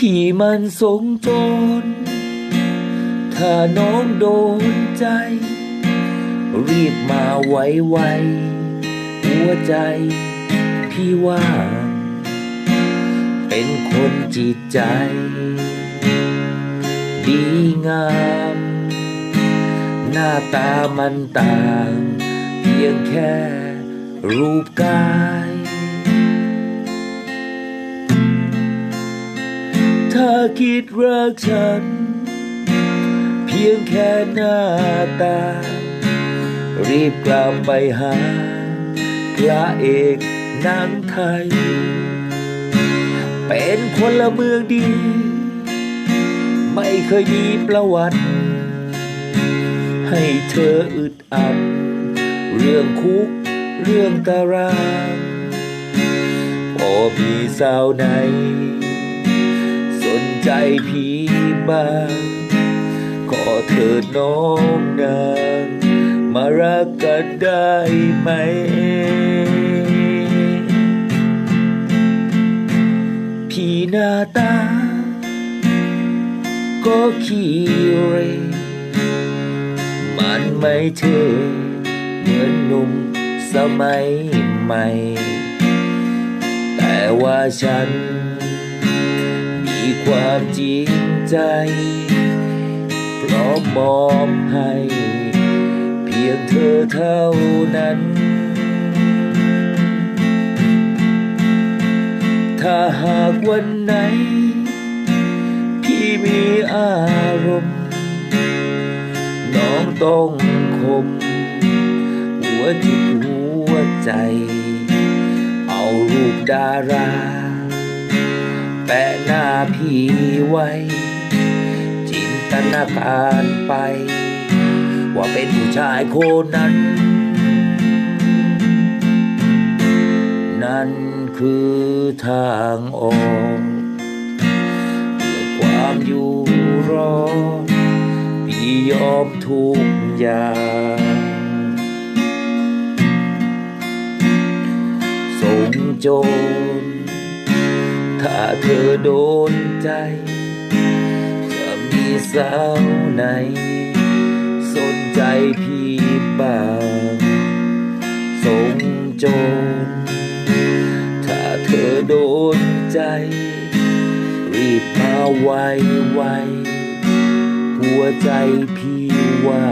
พี่มันสงจนถ้าน้องโดนใจ รีบมาไวๆหัวใจพี่ว่า เป็นคนจิตใจ ดีงาม หน้าตามันต่าง เพียงแค่รูปกาย ถ้าคิดรักฉัน เพียงแค่หน้าตา รีบกลับไปหาพระเอกนังไทย เป็นพลเมืองดี ไม่เคยมีประวัติ ให้เธออึดอัด เรื่องคุกเรื่องตารางพอมีสาวไหน ใจพี่บ้างขอเถิดน้องนางมารักกันได้ไหมพี่หน้าตา ก็ขี้เรมันไม่เท่เหมือนหนุ่มสมัยใหม่ แต่ว่าฉัน ความจริงใจ พร้อมมอบให้ เพียงเธอเท่านั้น ถ้าหากวันไหน พี่มีอารมณ์ น้องต้องคม หัวจิตหัวใจ เอารูปดารา แปะหน้าพี่ไว้ จินตนาการไป ว่าเป็นผู้ชายคนนั้น นั่นคือทางออกเพื่อความอยู่รอดพี่ยอมทุกอย่างสงโจ ถ้าเธอโดนใจ จะมีสาวไหน สนใจพี่บ้างสงโจรถ้าเธอโดนใจ รีบมาไวไวหัวใจพี่ว่า